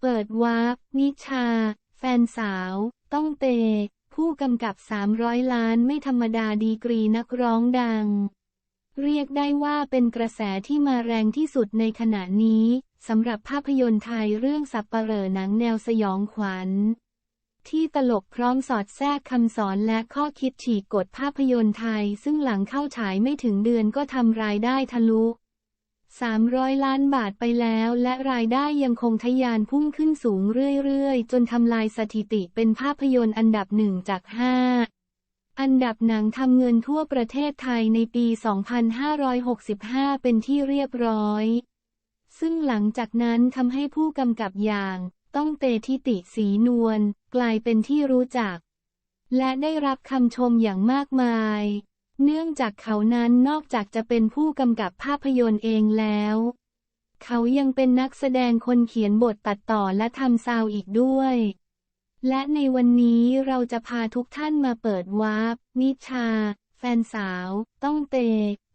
เปิดวาร์ปนิชา แฟนสาว ต้องเต ผู้กำกับ 300 ล้านไม่ธรรมดาดีกรีนักร้องดัง เรียกได้ว่าเป็นกระแสที่มาแรงที่สุดในขณะนี้สำหรับภาพยนตร์ไทยเรื่องสับปะเหร่อหนังแนวสยองขวัญ ที่ตลกพร้อมสอดแทรกคำสอนและข้อคิดฉีกกฎภาพยนตร์ไทย ซึ่งหลังเข้าฉายไม่ถึงเดือนก็ทำรายได้ทะลุ 300 ล้านบาทไปแล้ว และรายได้ยังคงทะยานพุ่งขึ้นสูงเรื่อยๆ จนทำลายสถิติเป็นภาพยนตร์อันดับหนึ่งจาก 5 อันดับหนังทำเงินทั่วประเทศไทยในปี 2565 เป็นที่เรียบร้อย ซึ่งหลังจากนั้นทำให้ผู้กำกับอย่าง ต้องเตทิติสีนวลกลายเป็นที่รู้จัก และได้รับคำชมอย่างมากมาย เนื่องจากเขานั้นนอกจากจะเป็นผู้กำกับภาพยนตร์เองแล้ว เขายังเป็นนักแสดงคนเขียนบทตัดต่อและทำซาวด์อีกด้วย และในวันนี้เราจะพาทุกท่านมาเปิดวาร์ปนิชา แฟนสาว ต้องเต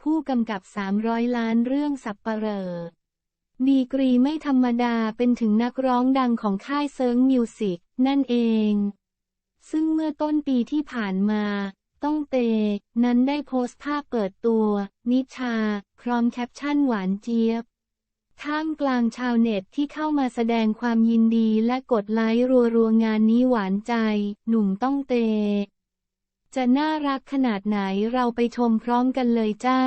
ผู้กำกับ 300 ล้านเรื่องสับปะเหร่อดีกรีไม่ธรรมดาเป็นถึงนักร้องดังของค่ายเซิร์งมิวสิกนั่นเอง ซึ่งเมื่อต้นปีที่ผ่านมา ต้องเต นั้นได้โพสต์ภาพเปิดตัว นิชา พร้อมแคปชั่นหวานเจี๊ยบ ท่ามกลางชาวเน็ตที่เข้ามาแสดงความยินดีและกดไลค์รัวๆงานนี้หวานใจ หนุ่มต้องเต จะน่ารักขนาดไหนเราไปชมพร้อมกันเลยจ้า